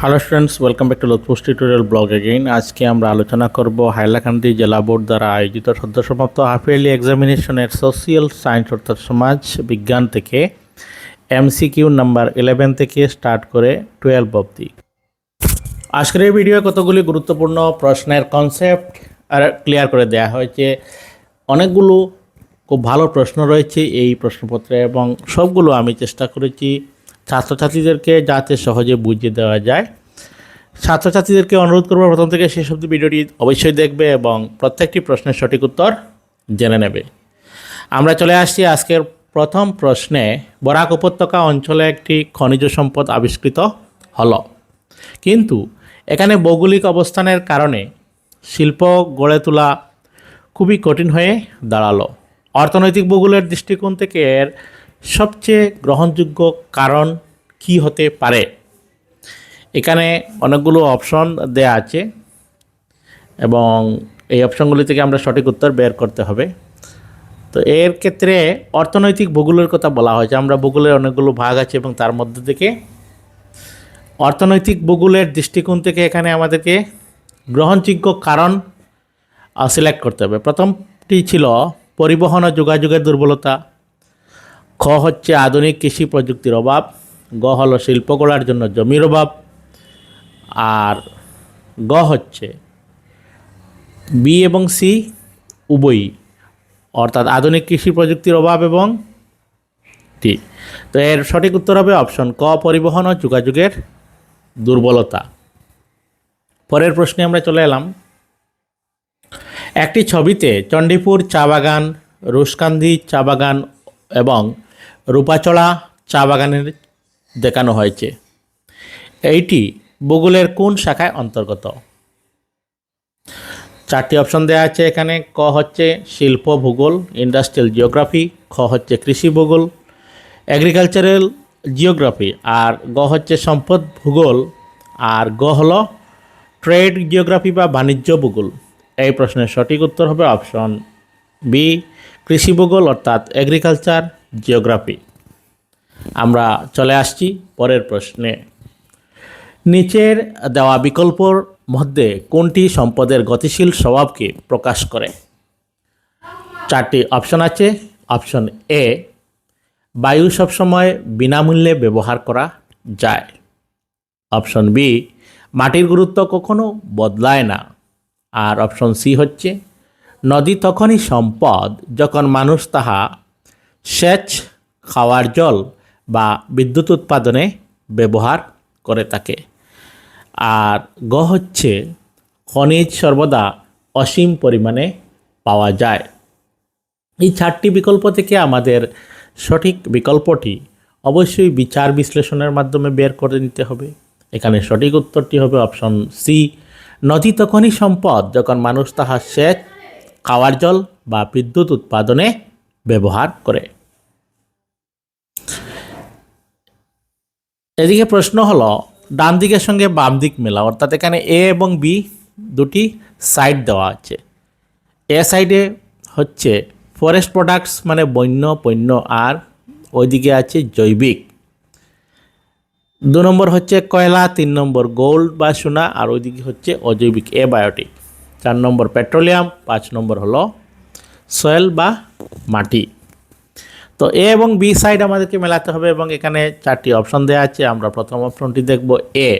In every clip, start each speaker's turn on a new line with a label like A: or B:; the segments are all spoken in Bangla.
A: Hello students welcome back to Lokpost tutorial blog again আজকে আমরা আলোচনা করব হাইলাকান্দি জেলা বোর্ড দ্বারা আয়োজিত সদ্যসমাপ্ত হাফ ইয়ারলি এক্সামিনেশনের সোশিয়াল সায়েন্স অর্থাৎ সমাজ বিজ্ঞান থেকে এমসিকিউ নাম্বার ইলেভেন থেকে স্টার্ট করে টুয়েলভ অবধি। আজকের এই ভিডিও কতগুলি গুরুত্বপূর্ণ প্রশ্নের কনসেপ্ট আর ক্লিয়ার করে দেওয়া হয়েছে। অনেকগুলো খুব ভালো প্রশ্ন রয়েছে এই প্রশ্নপত্রে এবং সবগুলো আমি চেষ্টা করেছি ছাত্রছাত্রীদেরকে যাতে সহজে বুঝিয়ে দেওয়া যায়। ছাত্রছাত্রীদেরকে অনুরোধ করব প্রথম থেকে শেষ অবধি ভিডিওটি অবশ্যই দেখবে এবং প্রত্যেকটি প্রশ্নের সঠিক উত্তর জেনে নেবে। আমরা চলে আসছি আজকের প্রথম প্রশ্নে। বরাক উপত্যকা অঞ্চলে একটি খনিজ সম্পদ আবিষ্কৃত হলো। কিন্তু এখানে ভৌগোলিক অবস্থানের কারণে শিল্প গড়ে তোলা খুবই কঠিন হয়ে দাঁড়াল। অর্থনৈতিক ভূগোলের দৃষ্টিকোণ থেকে এর সবচেয়ে গ্রহণযোগ্য কারণ কি হতে পারে? এখানে অনেকগুলো অপশন দেয়া আছে এবং এই অপশনগুলি থেকে আমরা সঠিক উত্তর বের করতে হবে। তো এর ক্ষেত্রে অর্থনৈতিক ভূগোলের কথা বলা হয়েছে। আমরা ভূগোলের অনেকগুলো ভাগ আছে এবং তার মধ্যে থেকে অর্থনৈতিক ভূগোলের দৃষ্টিকোণ থেকে এখানে আমাদেরকে গ্রহণযোগ্য কারণ সিলেক্ট করতে হবে। প্রথমটি ছিল পরিবহন ও যোগাযোগের দুর্বলতা। খ হচ্ছে আধুনিক কৃষি প্রযুক্তির অভাব, গ হলো শিল্পকলার জন্য জমির অভাব, আর গ হচ্ছে বি এবং সি উভয়ই, অর্থাৎ আধুনিক কৃষি প্রযুক্তির অভাব এবং টি তো এর সঠিক উত্তর হবে অপশন ক, পরিবহন ও যোগাযোগের দুর্বলতা। পরের প্রশ্নে আমরা চলে এলাম। একটি ছবিতে চণ্ডীপুর চা বাগান, রুশকান্দি চা বাগান এবং রূপাচড়া চা বাগানের দেখানো হয়েছে। এইটি ভূগোলের কোন শাখায় অন্তর্গত? চারটি অপশন দেওয়া আছে এখানে। ক হচ্ছে শিল্প ভূগোল, ইন্ডাস্ট্রিয়াল জিওগ্রাফি, খ হচ্ছে কৃষি ভূগোল, এগ্রিকালচারাল জিওগ্রাফি, আর গ হচ্ছে সম্পদ ভূগোল, আর গ হল ট্রেড জিওগ্রাফি বা বাণিজ্য ভূগোল। এই প্রশ্নের সঠিক উত্তর হবে অপশন বি, কৃষি ভূগোল অর্থাৎ এগ্রিকালচার। জিওগ্রাফি। আমরা চলে আসছি পরের প্রশ্নে। নিচের দেওয়া বিকল্পর মধ্যে কোনটি সম্পদের গতিশীল স্বভাবকে প্রকাশ করে? চারটি অপশন আছে। অপশন এ, বায়ু সবসময় বিনামূল্যে ব্যবহার করা যায়। অপশন বি, মাটির গুরুত্ব কখনো বদলায় না। আর অপশন সি হচ্ছে, নদী তখনই সম্পদ যখন মানুষ তাহা সেচ, খাওয়ার জল বা বিদ্যুৎ উৎপাদনে ব্যবহার করে থাকে। আর গ হচ্ছে খনিজ সর্বদা অসীম পরিমাণে পাওয়া যায়। এই চারটি বিকল্প থেকে আমাদের সঠিক বিকল্পটি অবশ্যই বিচার বিশ্লেষণের মাধ্যমে বের করে নিতে হবে। এখানে সঠিক উত্তরটি হবে অপশন সি নদী তখনই সম্পদ যখন মানুষ তাহা সেচ, খাওয়ার জল বা বিদ্যুৎ উৎপাদনে ব্যবহার করে। এদিকে প্রশ্ন হলো, ডান দিকের সঙ্গে বাম দিক মেলা, অর্থাৎ এখানে এ এবং বি দুটি সাইড দেওয়া আছে। এ সাইডে হচ্ছে ফরেস্ট প্রোডাক্টস মানে বন্য, পণ্য, আর ওইদিকে আছে জৈবিক। দু নম্বর হচ্ছে কয়লা, তিন নম্বর গোল্ড বা সোনা, আর ওইদিকে হচ্ছে অজৈবিক এ বায়োটিক চার নম্বর পেট্রোলিয়াম পাঁচ নম্বর হলো সয়েল বা মাটি। তো এ এবং বি সাইড আমাদেরকে মেলাতে হবে এবং এখানে চারটি অপশন দেওয়া আছে। আমরা প্রথম অপশনটি দেখব এ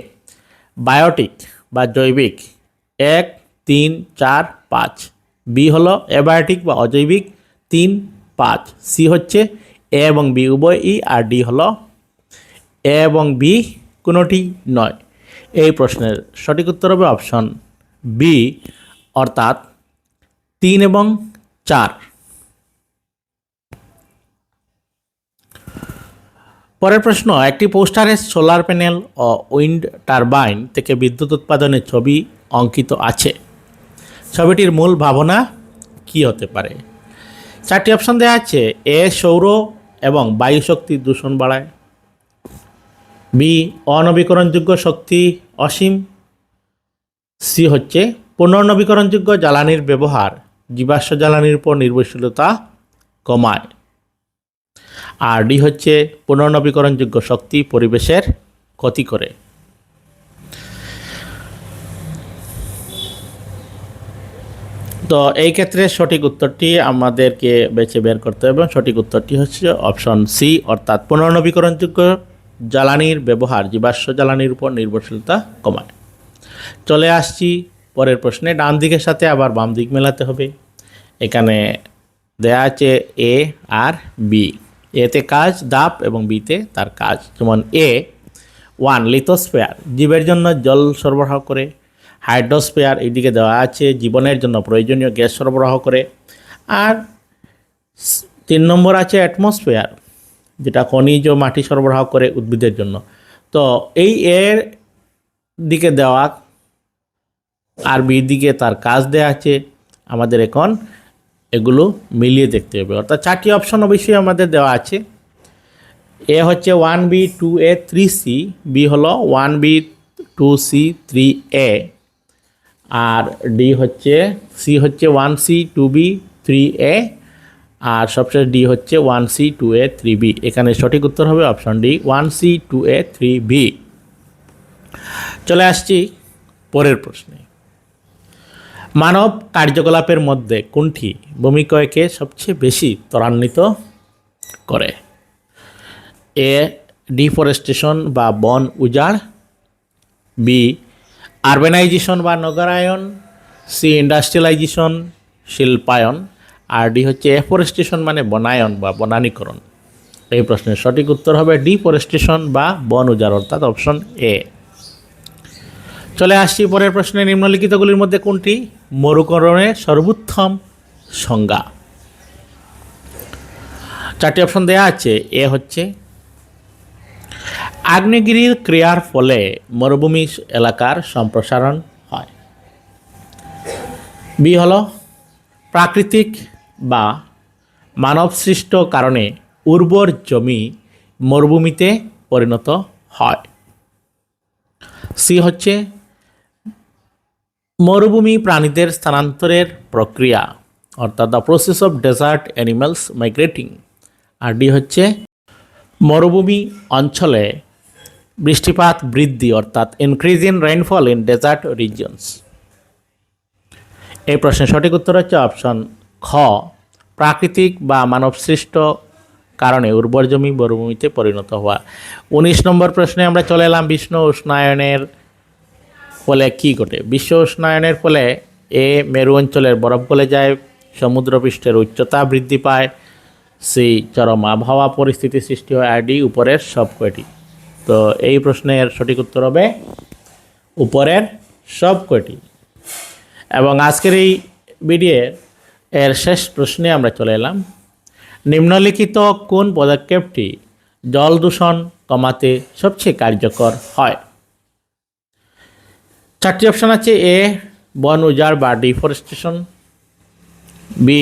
A: বায়োটিক বা জৈবিক। এক, তিন, চার, পাঁচ। বি হলো অ্যাবায়োটিক বা অজৈবিক। তিন, পাঁচ। সি হচ্ছে এ এবং বি, উভয় ই আর ডি হলো এ এবং বি, কোনোটি নয়। এই প্রশ্নের সঠিক উত্তর হবে অপশন বি, অর্থাৎ তিন এবং চার। পরের প্রশ্ন, একটি পোস্টারে সোলার প্যানেল ও উইন্ড টারবাইন থেকে বিদ্যুৎ উৎপাদনের ছবি অঙ্কিত আছে। ছবিটির মূল ভাবনা কি হতে পারে? চারটি অপশন দেওয়া আছে, এ, সৌর এবং বায়ু শক্তি দূষণ বাড়ায়। বি, অনবীকরণযোগ্য শক্তি অসীম। সি, হচ্ছে পুনর্নবীকরণযোগ্য জ্বালানির ব্যবহার, জীবাশ্ম জ্বালানির উপর নির্ভরশীলতা কমায়। আর ডি হচ্ছে পুনর্নবীকরণযোগ্য শক্তি পরিবেশের ক্ষতি করে। তো এই ক্ষেত্রে সঠিক উত্তরটি আমাদেরকে বেছে বের করতে হবে সঠিক উত্তরটি হচ্ছে অপশন সি, অর্থাৎ পুনর্নবীকরণযোগ্য জ্বালানির ব্যবহার, জীবাশ্ম জ্বালানির উপর নির্ভরশীলতা কমায়। চলে আসছি পরের প্রশ্নে, ডান দিকের সাথে আবার বাম দিক মেলাতে হবে। এখানে দেয়া আছে এ আর বি। এতে কাজ, দাপ এবং বিতে তার কাজ। যেমন এ, ওয়ান, লিথোস্ফেয়ার, জীবের জন্য জল সরবরাহ করে। হাইড্রোস্ফেয়ার এইদিকে দেওয়া আছে, জীবনের জন্য প্রয়োজনীয় গ্যাস সরবরাহ করে। আর তিন নম্বর আছে অ্যাটমসফেয়ার, যেটা খনিজ ও মাটি সরবরাহ করে উদ্ভিদের জন্য। তো এই এর দিকে দেওয়া আর বি দিকে তার কাজ দেওয়া আছে। আমাদের এখন এগুলো মিলিয়ে দেখতে হবে। অর্থাৎ চারটি অপশন অবশ্যই আমাদের দেওয়া আছে। এ হচ্ছে one B two A three C B হলো one B two C three A R D হচ্ছে সি হচ্ছে one C two B three A আর সবশেষ ডি হচ্ছে one C two A three B এখানে সঠিক উত্তর হবে option D one C two A three B চলে আসছি পরের প্রশ্নে। মানব কার্যকলাপের মধ্যে কোনটি ভূমিকয়কে সবচেয়ে বেশি ত্বরান্বিত করে? এ, ডিফরেস্টেশন বা বন উজাড়, বি, আরবানাইজেশন বা নগরায়ন, সি, ইন্ডাস্ট্রিয়ালাইজেশন, শিল্পায়ন, আর ডি হচ্ছে এফরেস্টেশন মানে বনায়ন বা বনানীকরণ। এই প্রশ্নের সঠিক উত্তর হবে ডিফরেস্টেশন বা বন উজাড়, অর্থাৎ অপশন এ। চলে আসছি পরের প্রশ্নে নিম্নলিখিতগুলির মধ্যে কোনটি? মরুকরণের সর্বোত্তম সংজ্ঞা। চারটি অপশন দেওয়া আছে। এ হচ্ছে, আগ্নেয়গিরির ক্রিয়ার ফলে মরুভূমি এলাকার সম্প্রসারণ হয়। বি হল, প্রাকৃতিক বা মানবসৃষ্ট কারণে উর্বর জমি মরুভূমিতে পরিণত হয়। সি হচ্ছে মরুভূমি প্রাণীদের স্থানান্তরের প্রক্রিয়া, অর্থাৎ the process of desert animals migrating R D হচ্ছে মরুভূমি অঞ্চলে বৃষ্টিপাত বৃদ্ধি, অর্থাৎ increase in rainfall in desert regions এই প্রশ্নের সঠিক উত্তর হচ্ছে অপশন খ, প্রাকৃতিক বা মানবসৃষ্ট কারণে উর্বর জমি মরুভূমিতে পরিণত হওয়া। উনিশ নম্বর প্রশ্নে আমরা চলে এলাম বিষ্ণু উষ্ণায়নের ফলে কী ঘটে? বিশ্ব উষ্ণায়নের ফলে এ মেরু অঞ্চলের বরফ গলে যায়, সমুদ্রপৃষ্ঠের উচ্চতা বৃদ্ধি পায় সি চরম আবহাওয়া পরিস্থিতি সৃষ্টি হয় আর ডি উপরের সব কয়টি তো এই প্রশ্নের সঠিক উত্তর হবে উপরের সব কয়টি এবং আজকের এই ভিডিও এর শেষ প্রশ্নে আমরা চলে এলাম, নিম্নলিখিত কোন পদক্ষেপটি জল দূষণ কমাতে সবচেয়ে কার্যকর হয়? চারটি অপশন আছে এ, বন, উজাড় বা deforestation. B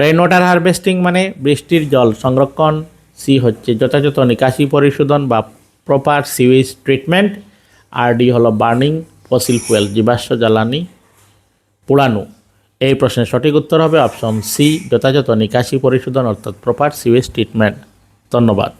A: rain water harvesting মানে বৃষ্টির জল সংরক্ষণ। সি, হচ্ছে যথাযথ নিকাশি পরিশোধন বা প্রপার সিউয়েজ ট্রিটমেন্ট আর ডি হলো বার্নিং ফসিল ফুয়েল জীবাশ্ম জ্বালানি পোড়ানো। এই প্রশ্নের সঠিক উত্তর হবে অপশন সি, যথাযথ নিকাশি পরিশোধন অর্থাৎ প্রপার সিউয়েজ ট্রিটমেন্ট ধন্যবাদ।